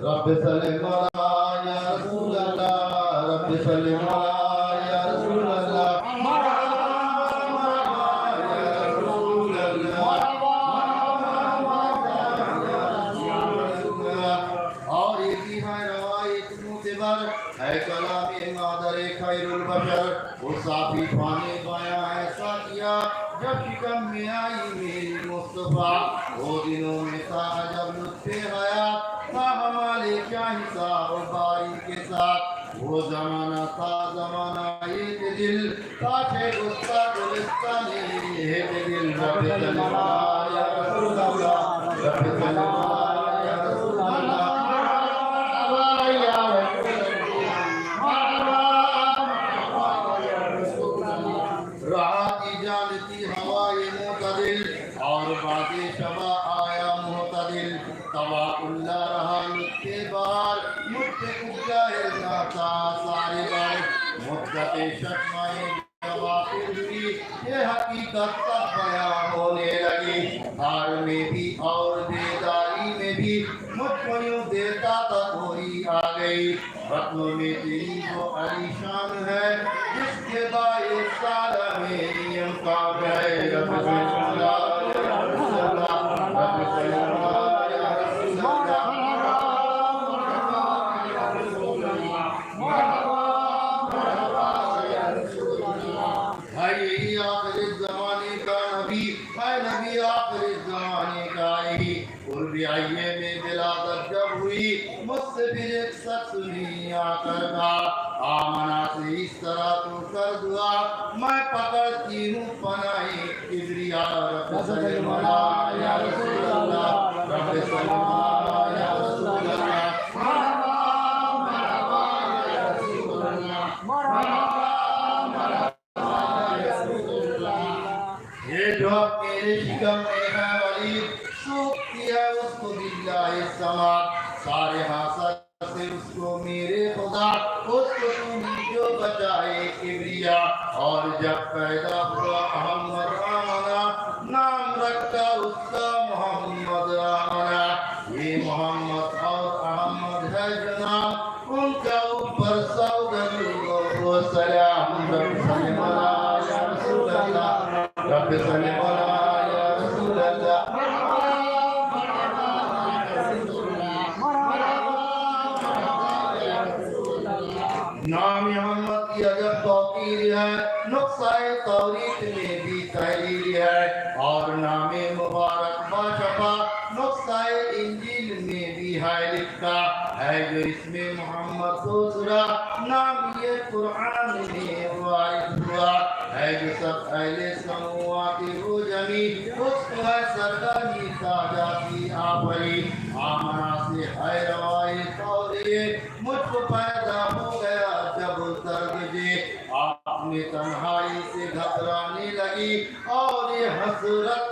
Rabbi Salim Rabbi Salim انصاف و باری کے ساتھ۔ وہ زمانہ تھا، زمانہ ایک دل کا گستا، گلستا نہیں ایک دل رب تنہا یا رسول اللہ، رب تنہا I may ka dua mai pakat imu panai kibriya rabbana ya rasulullah rabbana سردی تاجاتی آبری آمنا سے ہے روائی توریے، مجھ کو پیدا ہو گیا جب سرگ جے جی۔ آپ نے تنہائی سے گھبرانے لگی اور یہ حسرت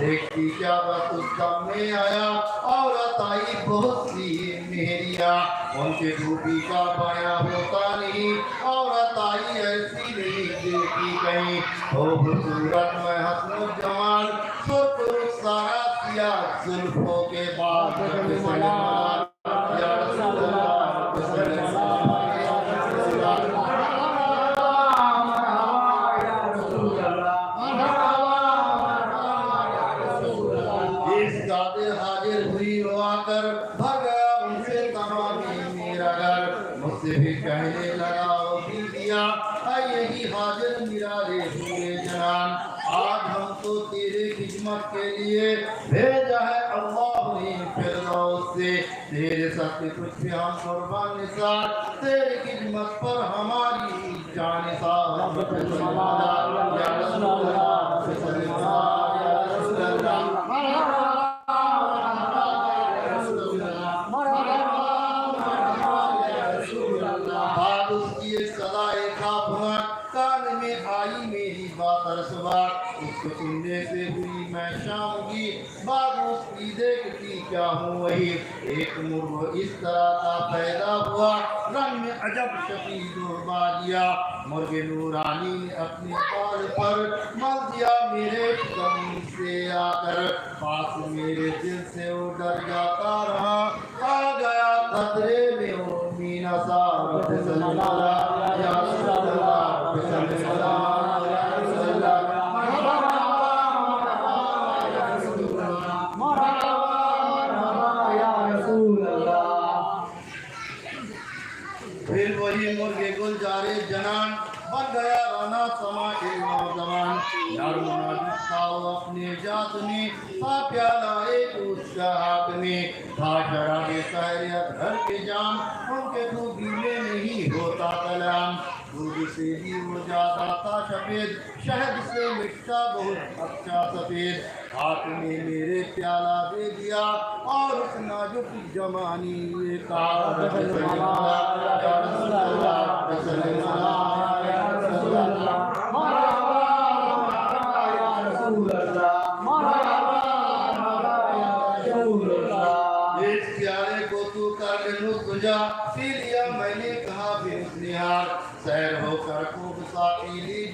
دیکھتی کیا رات اس کا میں آیا؟ عورت آئی بہت سی میریا ان کے ڈوبی کا پایا ہوتا نہیں۔ عورت آئی ایسی نہیں دیکھی کہیں۔ تو خوبصورت میں حسن و جمال، سرخ سارا سیاہ زلفوں کے بعد۔ سلمان بھی حاضر میرا رے ہوئے جنان، آج ہم تو تیرے خدمت کے لیے بھیجا ہے اللہ ہی فردوس سے۔ تیرے ساتھ کچھ بھی ہم قربان نثار تیرے خدمت پر ہماری جان صاحب یا رسول اللہ، یا رسول اللہ۔ کیا ہوں؟ وہی ایک مرغ اس طرح کا پیدا ہوا، رنگ میں عجب شفید و بادیا مرغ نورانی نے اپنے بال پر مل دیا میرے کمی سے آ کر پاس میرے دل سے وہ ڈر جاتا رہا۔ آ گیا خطرے میں وہ مینا صاحب صلی اللہ پیالہ ایک اس تھا کے جام کے میں نہیں ہوتا کلام۔ دودھ سے ہی ہو جاتا تھا شفید شہد سے مٹتا بہت اچھا سفید۔ ہاتھ میں میرے پیالہ دے دیا اور اس نازک جمانی رسول اللہ رسول اللہ رسول اللہ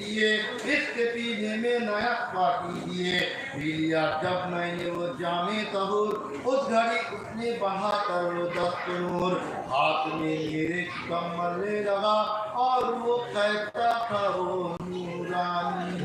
دیے اس کے پینے میں نیا پاکی دیے پیلیا جب میں نے وہ جامع طہور، اس گھڑی اس نے بہا کر وہ دست نور ہاتھ میں میرے کمر لے لگا اور وہ کہتا تھا، وہ نورانی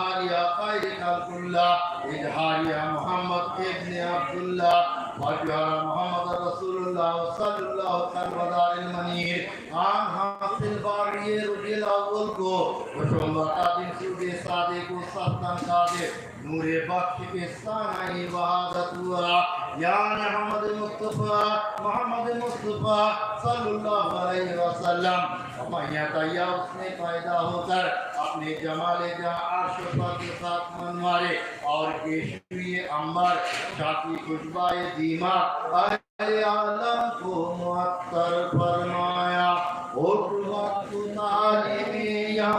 اجهار یا خیر خلق اللہ اجهار یا محمد ابن عبداللہ الله واجهر محمد رسول اللہ صلی اللہ علیہ وسلم المنير عن حاصل باري رجل اول کو وشم بقادم سوگے سادے کو ستن سادے نور بخش کے سانائی وحادت ہوا۔ یا محمد مصطفیٰ محمد مصطفیٰ صلی اللہ علیہ وسلم۔ میاں طیہ اس نے پیدا ہو کر اپنے جمال جہاں عرش پر کے ساتھ منوارے اور کیشوی انبر شاکی خوشبائے دیما اہل عالم کو معطر فرمایا۔ اٹھ وقت تعلیم یا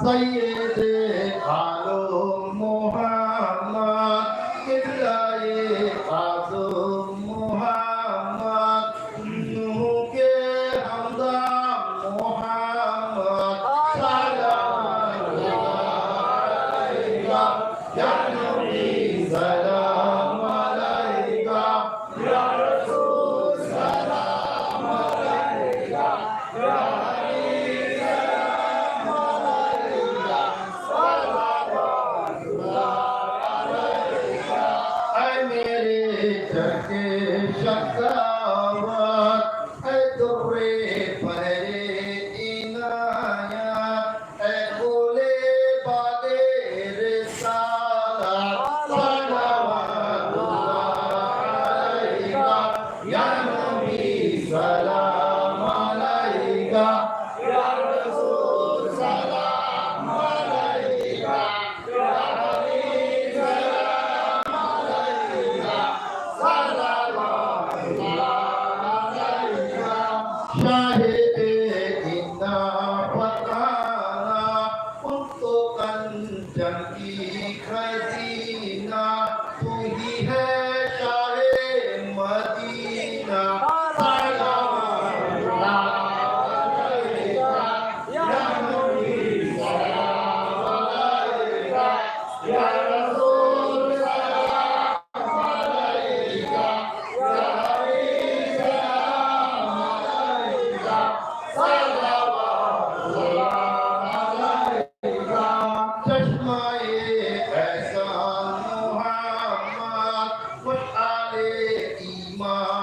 雑い。Amém. uma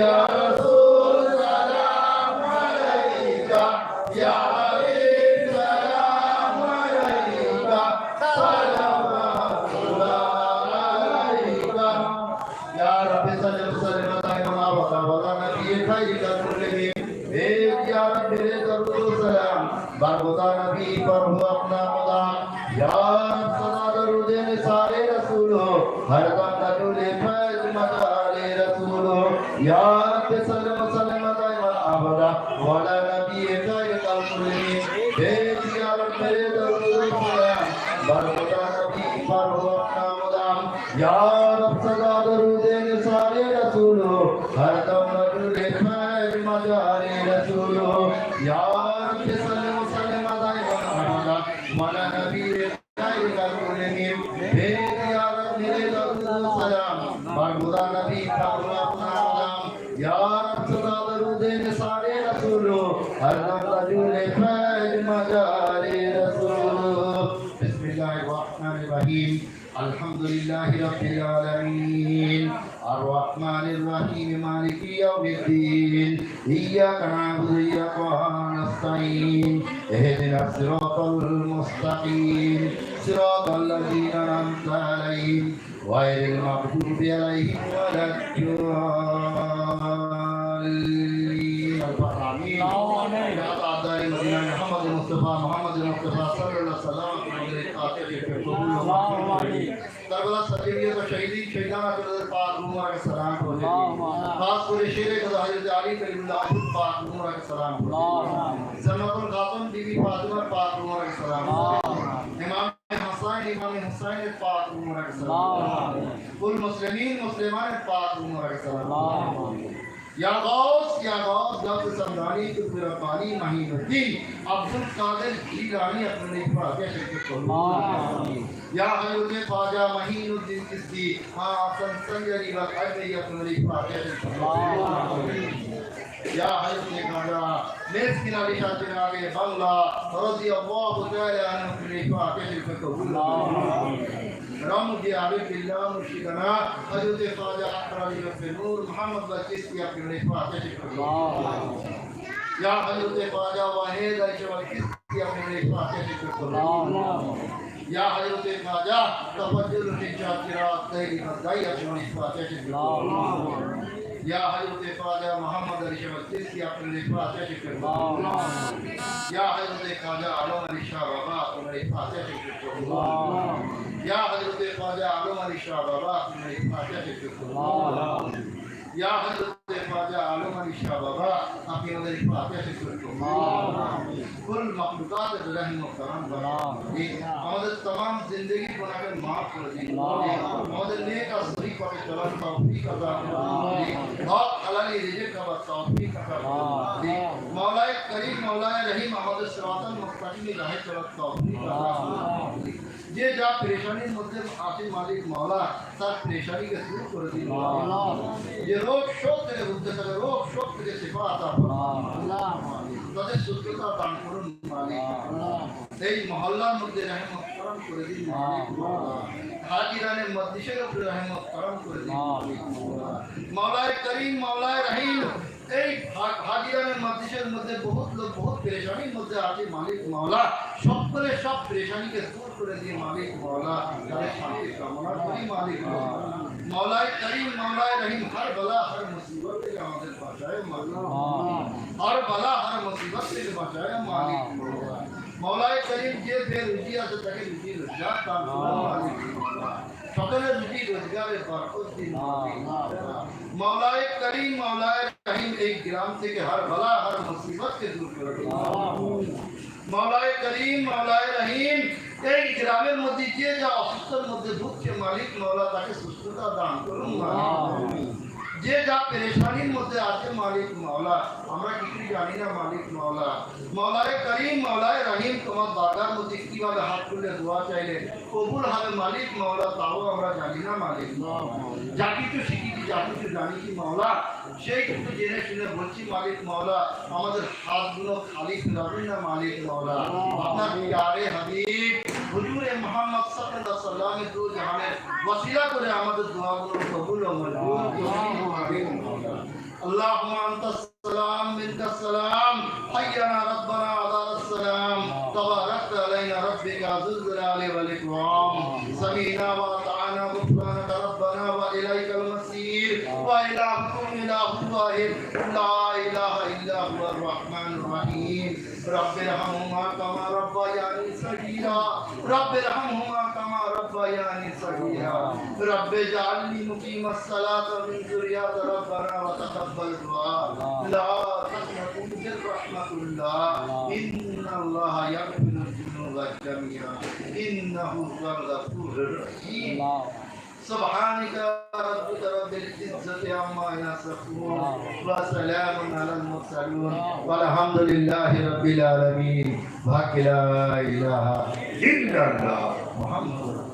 Yeah. Ele, cara, مالك يوم الدين إياك نعبد وإياك نستعين اهدنا الصراط المستقيم صراط الذين أنعمت عليهم غير المغضوب عليهم ولا الضالين. آمين محمد المصطفى محمد المصطفى صلى الله عليه وسلم. کربلا سجیویت و شہیدی شہیدان کے نظر پاک نور کے سلام ہو اللهم آمين خاص طور شیر کے حضرت علی کریم اللہ پاک نور کے سلام ہو اللهم آمين زنت الخاتم بی بی فاطمہ پاک نور کے سلام ہو امام حسین امام حسین پاک نور کے سلام ہو کل مسلمین مسلمان پاک نور کے سلام ہو اللهم آمين یا غوث یا غوث لفظ سمدانی قطب ربانی مہین الدین عبد القادر جیلانی اپنے لیے فاتح شرکت کو۔ اللهم آمين یا حضرت خواجہ مہین الدین کستی ہاں حسن سنجری وقت اپنے لیے فاتح شرکت کو۔ یا حضرت خواجہ میز کی نالی شاہ چراغ بنگلہ رضی اللہ تعالی عنہ اپنے لیے فاتح شرکت آمين رم دی عارف اللہ مرشدنا حضرت خواجہ اقرار نور، محمد بچیس کی اپنے لیے فاتح یا حضرت خواجہ واحد اشول کس کی اپنے لیے فاتح شکر کرو یا حضرت خواجہ تفجر الحجاب چراغ تیری مدعی اپنے لیے فاتح شکر کرو یا حضرت خواجہ محمد اشول کس کی اپنے لیے فاتح شکر کرو یا حضرت خواجہ علم علی شاہ بابا اپنے لیے فاتح شکر کرو یا حضرت خواجہ عالم علی شاہ بابا، اپنے فاتح کے شکر یا حضرت خواجہ عالم علی شاہ بابا، اپنے اندر فاتح کے شکر کل مخلوقات رحم و کرم بنا۔ ہمارے تمام زندگی کو کر معاف کر دی ہمارے نے اور صحیح پر چلن توفیق عطا کر بہت علی رزق کا توفیق عطا کر مولا کریم، مولا رحیم ہمارے صراط المستقیم راہ چلن توفیق عطا کر যে যা পেরেশানির মধ্যে আছে মালিক মাওলা তার পেরেশানিকে দূর করে দিন। যে রোগ শোক থেকে বুঝতে থাকে রোগ শোক থেকে শিফা আতা তাদের সুস্থতা দান করুন মালিক। এই মহল্লার মধ্যে রহমত করম করে দিন মালিক মাওলা। হাজিরানে মজলিসের উপরে রহমত করম করে দিন মালিক মাওলা। করিম মাওলায়ে রহিম। এই হাজিরানের মাদ্রাসার মধ্যে বহুত লোক বহুত পেরেশানির মধ্যে আছে মালিক মাওলা। সব করে সব পেরেশানিকে দূর করে দিয়ে মালিক মাওলা তাদের শান্তি কামনা করি মালিক মাওলা। মাওলায় করিম মাওলায় রহিম হর বলা হর মুসিবত থেকে আমাদের বাঁচায় মাওলা। হর বলা হর মুসিবত থেকে বাঁচায় মালিক মাওলায় করিম যে বেরুজি আছে তাকে রুজি রোজগার দান মালিক সকলের রুজি রোজগারের বরকত দিন মাওলায় করিম মাওলায় کہیں ایک گرام سے کہ ہر بلا، ہر مصیبت کے دور کر مولا کریم، مولا رحیم، ایک گرامے مت دیجیے جا افسر مدد کے مالک مولا تاکہ سستتا دان کروں۔ যে যা পেরেশানির মধ্যে আছে মালিক মাওলা আমরা কিছুই জানি না মালিক মাওলা। মাওলায় করিম মাওলায় রহিম তোমার বাগার মধ্যে কীভাবে হাত তুলে দোয়া চাইলে? কবুল হবে মালিক মাওলা তাও আমরা জানি না মালিক যা কিছু শিখেছি যা কিছু জানি কি মাওলা সেই কিছু জেনে শুনে বলছি মালিক মাওলা আমাদের হাতগুলো খালি ফেরাবেন না মালিক মাওলা। আপনার প্যারে হাবিব হুজুরে মোহাম্মদ সাল্লাল্লাহু আলাইহি সাল্লামের দু জাহানের ওসিলা করে আমাদের দোয়াগুলো কবুল ও মঞ্জুর করুন মালিক মাওলা اللهم انت السلام منك السلام حينا ربنا على السلام تباركت علينا ربك ذو الجلال والاكرام سمينا واطعنا غفرانك ربنا واليك المصير والهكم اله واحد لا اله الا هو الرحمن الرحيم رب ارحمهما كما ربياني صغيرا رب ارحمهما كما ربياني صغيرا رب اجعلني مقيم الصلاة من ذريات ربنا وتقبل دعاء لا تقنطوا من رحمة الله إن الله يغفر الذنوب جميعا إنه هو الغفور الرحيم سبحانك ربك رب العزة عما يصفون وسلام على المرسلون والحمد لله رب العالمين بحق لا إله إلا الله محمد